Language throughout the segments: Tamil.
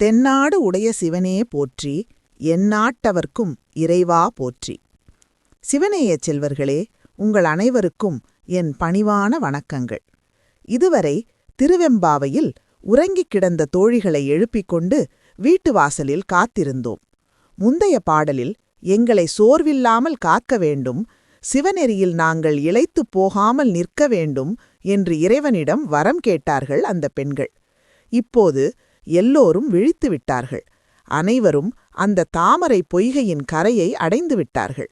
தென்னாடு உடைய சிவனே போற்றி எந்நாட்டவர்க்கும் இறைவா போற்றி. சிவனேயச் செல்வர்களே உங்கள் அனைவருக்கும் என் பணிவான வணக்கங்கள். இதுவரை திருவெம்பாவையில் உறங்கிக் கிடந்த தோழிகளை எழுப்பிக் கொண்டு வீட்டு வாசலில் காத்திருந்தோம். முந்தைய பாடலில் எங்களை சோர்வில்லாமல் காக்க வேண்டும் சிவநெறியில் நாங்கள் இழைத்துப் போகாமல் நிற்க வேண்டும் என்று இறைவனிடம் வரம் கேட்டார்கள் அந்த பெண்கள். இப்போது எல்லோரும் விழித்து விட்டார்கள். அனைவரும் அந்த தாமரை பொய்கையின் கரையை அடைந்து விட்டார்கள்.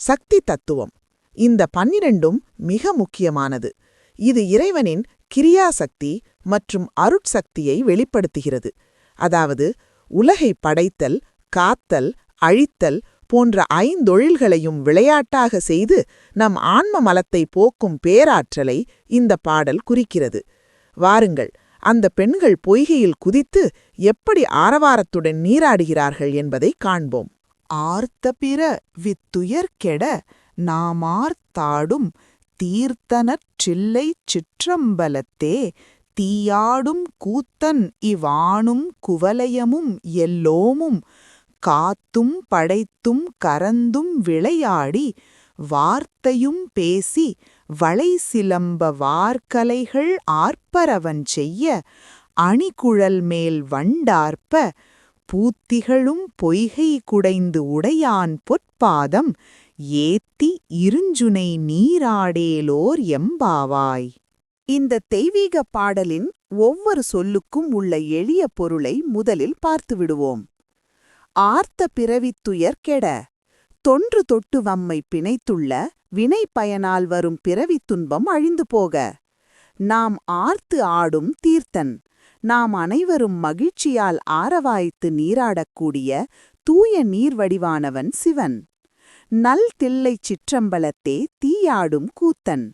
சக்தி தத்துவம். இந்த பன்னிரண்டும் மிக முக்கியமானது. இது இறைவனின் கிரியாசக்தி மற்றும் அருட்சக்தியை வெளிப்படுத்துகிறது. அதாவது உலகை படைத்தல் காத்தல் அழித்தல் போன்ற ஐந்தொழில்களையும் விளையாட்டாக செய்து நம் ஆன்ம மலத்தை போக்கும் பேராற்றலை இந்த பாடல் குறிக்கிறது. வாருங்கள் அந்த பெண்கள் பொய்கையில் குதித்து எப்படி ஆரவாரத்துடன் நீராடுகிறார்கள் என்பதை காண்போம். ஆர்த்த பிற வித்துயர் கெட நாமார்த்தாடும் தீர்த்தனற் சில்லை சிற்றம்பலத்தே தீயாடும் கூத்தன் இவானும் குவலயமும் எல்லோமும் காத்தும் படைத்தும் கரந்தும் விளையாடி வார்த்தையும் பேசி வளை சிலம்ப வார்கலைகள் ஆர்ப்பரவன் செய்ய அணிகுழல் மேல் வண்டார்ப்ப பூத்திகளும் பொய்கை குடைந்து உடையான் பொற்பாதம் ஏத்தி இருஞ்சுனை நீராடேலோர் எம்பாவாய். இந்த தெய்வீக பாடலின் ஒவ்வொரு சொல்லுக்கும் உள்ள எளிய பொருளை முதலில் பார்த்துவிடுவோம். ஆர்த்த பிறவித்துயர் கெட தொன்று தொட்டு வம்மை பிணைத்துள்ள வினை பயனால் வரும் பிறவித் துன்பம் அழிந்து போக. நாம் ஆர்த்து ஆடும் தீர்த்தன் நாம் அனைவரும் மகிழ்ச்சியால் ஆரவாய்த்து நீராடக்கூடிய தூய நீர் வடிவானவன் சிவன். நல் தில்லை சிற்றம்பலத்தே தீயாடும் கூத்தன்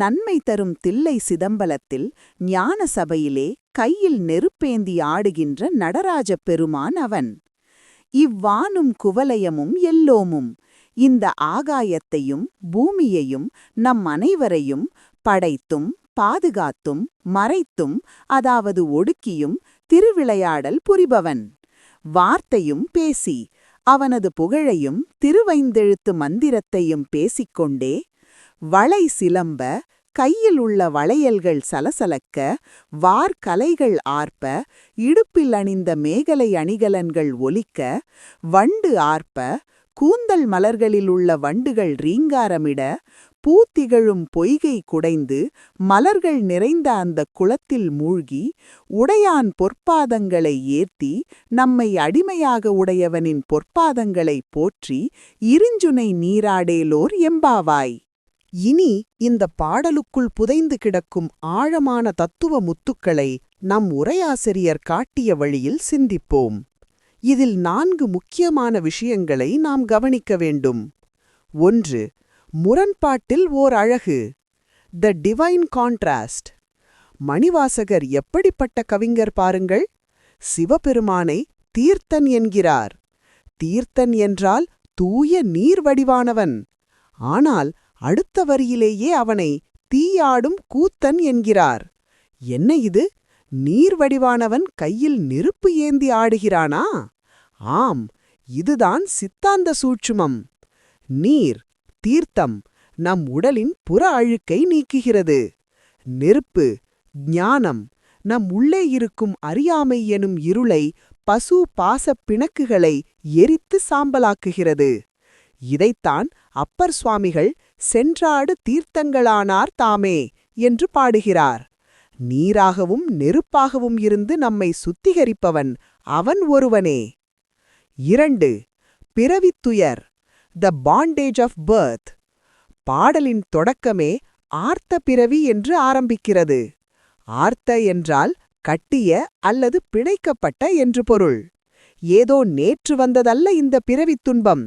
நன்மை தரும் தில்லை சிதம்பலத்தில் ஞான சபையிலே கையில் நெருப்பேந்தி ஆடுகின்ற நடராஜப் பெருமான் அவன். இவ்வானும் குவலயமும் எல்லோமும். இந்த ஆகாயத்தையும் பூமியையும் நம் அனைவரையும் படைத்தும் பாதுகாத்தும் மறைத்தும் அதாவது ஒடுக்கியும் திருவிளையாடல் புரிபவன். வார்த்தையும் பேசி அவனது புகழையும் திருவைந்தெழுத்து மந்திரத்தையும் பேசிக்கொண்டே வளை சிலம்ப கையில் உள்ள வளையல்கள் சலசலக்க வார்கலைகள் ஆர்ப்ப இடுப்பில் அணிந்த மேகலை அணிகலன்கள் ஒலிக்க வண்டு ஆர்ப்ப கூந்தல் மலர்களில் உள்ள வண்டுகள் ரீங்காரமிட பூத்திகழும் பொய்கை குடைந்து மலர்கள் நிறைந்த அந்த குளத்தில் மூழ்கி உடையான் பொற்பாதங்களை ஏத்தி நம்மை அடிமையாக உடையவனின் பொற்பாதங்களை போற்றி இருஞ்சுனை நீராடேலோர் எம்பாவாய். இனி இந்த பாடலுக்குள் புதைந்து கிடக்கும் ஆழமான தத்துவ முத்துக்களை நம் உரையாசிரியர் காட்டிய வழியில் சிந்திப்போம். இதில் நான்கு முக்கியமான விஷயங்களை நாம் கவனிக்க வேண்டும். ஒன்று முரண்பாட்டில் ஓர் அழகு. த டிவைன் கான்ட்ராஸ்ட் மணிவாசகர் எப்படிப்பட்ட கவிஞர் பாருங்கள். சிவபெருமானை தீர்த்தன் என்கிறார். தீர்த்தன் என்றால் தூய நீர் வடிவானவன். ஆனால் அடுத்த வரியிலேயே அவனை தீயாடும் கூத்தன் என்கிறார். என்ன இது? நீர் வடிவானவன் கையில் நெருப்பு ஏந்தி ஆடுகிறானா? ஆம் இதுதான் சித்தாந்த சூட்சுமம். நீர் தீர்த்தம் நம் உடலின் புற அழுக்கை நீக்குகிறது. நெருப்பு ஞானம் நம் உள்ளே இருக்கும் அறியாமை எனும் இருளை பசு பாசப் பிணக்குகளை எரித்து சாம்பலாக்குகிறது. இதைத்தான் அப்பர் சுவாமிகள் சென்றாடு தீர்த்தங்களானார் தாமே என்று பாடுகிறார். நீராகவும் நெருப்பாகவும் இருந்து நம்மை சுத்திகரிப்பவன் அவன் ஒருவனே. இரண்டு பிறவித்துயர் த பாண்டேஜ் ஆஃப் பர்த் பாடலின் தொடக்கமே ஆர்த்த பிறவி என்று ஆரம்பிக்கிறது. ஆர்த்த என்றால் கட்டிய அல்லது பிணைக்கப்பட்ட என்று பொருள். ஏதோ நேற்று வந்ததல்ல இந்த பிறவித் துன்பம்.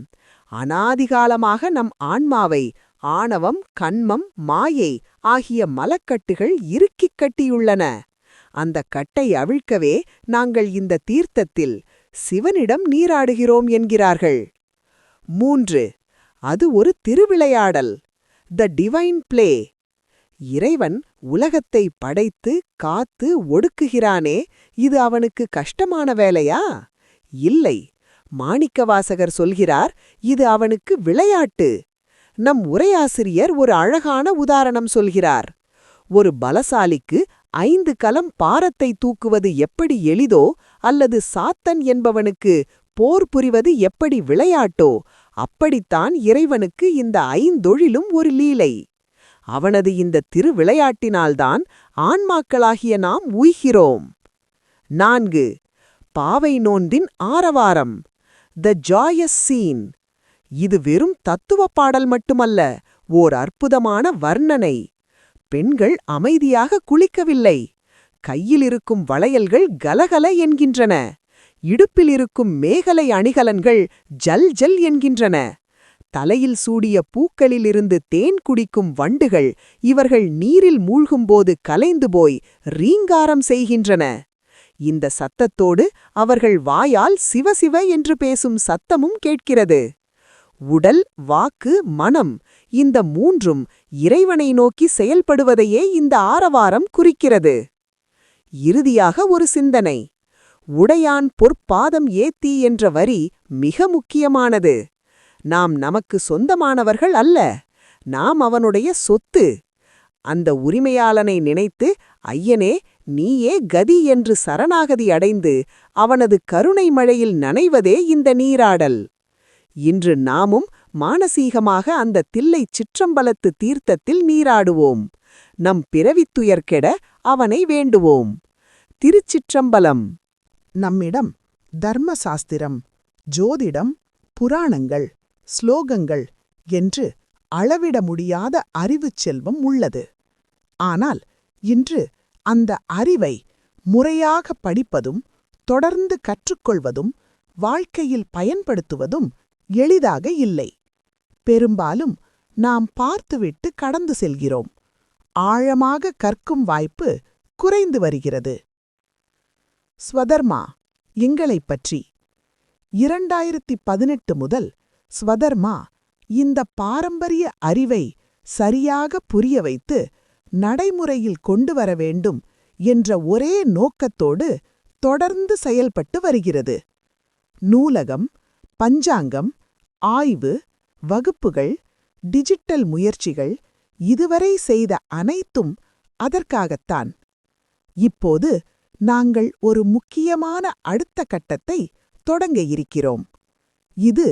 அனாதிகாலமாக நம் ஆன்மாவை ஆணவம் கண்மம் மாயை ஆகிய மலக்கட்டுகள் இறுக்கிக் கட்டியுள்ளன. அந்த கட்டை அவிழ்க்கவே நாங்கள் இந்த தீர்த்தத்தில் சிவனிடம் நீராடுகிறோம் என்கிறார்கள். மூன்று. அது ஒரு திருவிளையாடல். த டிவைன் பிளே இறைவன் உலகத்தை படைத்து காத்து ஒடுக்குகிறானே இது அவனுக்கு கஷ்டமான வேலையா? இல்லை. மாணிக்கவாசகர் சொல்கிறார் இது அவனுக்கு விளையாட்டு. நம் உரையாசிரியர் ஒரு அழகான உதாரணம் சொல்கிறார். ஒரு பலசாலிக்கு ஐந்து கலம் பாரத்தை தூக்குவது எப்படி எளிதோ அல்லது சாத்தன் என்பவனுக்கு போர் புரிவது எப்படி விளையாட்டோ அப்படித்தான் இறைவனுக்கு இந்த ஐந்தொழிலும் ஒரு லீலை. அவனது இந்த திருவிளையாட்டினால்தான் ஆன்மாக்களாகிய நாம் உய்கிறோம். நான்கு பாவை நோன்பின் ஆரவாரம் த ஜாயஸ் சீன் இது வெறும் தத்துவ பாடல் மட்டுமல்ல ஓர் அற்புதமான வர்ணனை. பெண்கள் அமைதியாக குளிக்கவில்லை. கையில் இருக்கும் வளையல்கள் கலகல என்கின்றன. இடுப்பில் இருக்கும் மேகலை அணிகலன்கள் ஜல் ஜல் என்கின்றன. தலையில் சூடிய பூக்களிலிருந்து தேன் குடிக்கும் வண்டுகள் இவர்கள் நீரில் மூழ்கும்போது கலைந்து போய் ரீங்காரம் செய்கின்றன. இந்த சத்தத்தோடு அவர்கள் வாயால் சிவசிவ என்று பேசும் சத்தமும் கேட்கிறது. உடல் வாக்கு மனம் இந்த மூன்றும் இறைவனை நோக்கி செயல்படுவதையே இந்த ஆரவாரம் குறிக்கிறது. இறுதியாக ஒரு சிந்தனை. உடையான் பொற்பாதம் ஏத்தி என்ற வரி மிக முக்கியமானது. நாம் நமக்கு சொந்தமானவர்கள் அல்ல. நாம் அவனுடைய சொத்து. அந்த உரிமையாளனை நினைத்து ஐயனே நீயே கதி என்று சரணாகதி அடைந்து அவனது கருணை மழையில் நனைவதே இந்த நீராடல். இன்று நாமும் மானசீகமாக அந்த தில்லை சிற்றம்பலத்து தீர்த்தத்தில் நீராடுவோம். நம் பிறவித்துயர்கெட அவனை வேண்டுவோம். திருச்சிற்றம்பலம். நம்மிடம் தர்மசாஸ்திரம் ஜோதிடம் புராணங்கள் ஸ்லோகங்கள் என்று அளவிட முடியாத அறிவுச் செல்வம் உள்ளது. ஆனால் இன்று அந்த அறிவை முறையாக படிப்பதும் தொடர்ந்து கற்றுக்கொள்வதும் வாழ்க்கையில் பயன்படுத்துவதும் எளிதாக இல்லை. பெரும்பாலும் நாம் பார்த்துவிட்டு கடந்து செல்கிறோம். ஆழமாக கற்கும் வாய்ப்பு குறைந்து வருகிறது. ஸ்வதர்மா எங்களைப் பற்றி. இரண்டாயிரத்தி பதினெட்டு முதல் ஸ்வதர்மா இந்த பாரம்பரிய அறிவை சரியாக புரிய வைத்து நடைமுறையில் கொண்டு வர வேண்டும் என்ற ஒரே நோக்கத்தோடு தொடர்ந்து செயல்பட்டு வருகிறது. நூலகம் பஞ்சாங்கம் ஆய்வு வகுப்புகள் டிஜிட்டல் முயற்சிகள் இதுவரை செய்த அனைத்தும் அதற்காகத்தான். இப்போது நாங்கள் ஒரு முக்கியமான அடுத்த கட்டத்தை தொடங்க இருக்கிறோம். இது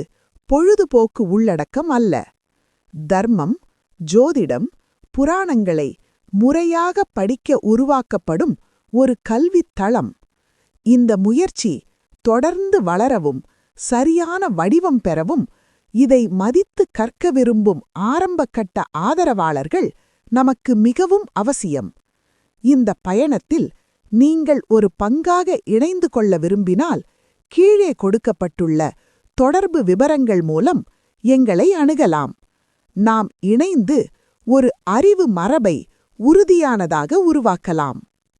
பொழுதுபோக்கு உள்ளடக்கம் அல்ல. தர்மம் ஜோதிடம் புராணங்களை முறையாக படிக்க உருவாக்கப்படும் ஒரு கல்வித் தளம். இந்த முயற்சி தொடர்ந்து வளரவும் சரியான வடிவம் பெறவும் இதை மதித்து கற்க விரும்பும் ஆரம்பக்கட்ட ஆதரவாளர்கள் நமக்கு மிகவும் அவசியம். இந்த பயணத்தில் நீங்கள் ஒரு பங்காக இணைந்து கொள்ள விரும்பினால் கீழே கொடுக்கப்பட்டுள்ள தொடர்பு விவரங்கள் மூலம் எங்களை அணுகலாம். நாம் இணைந்து ஒரு அறிவு மரபை உறுதியானதாக உருவாக்கலாம்.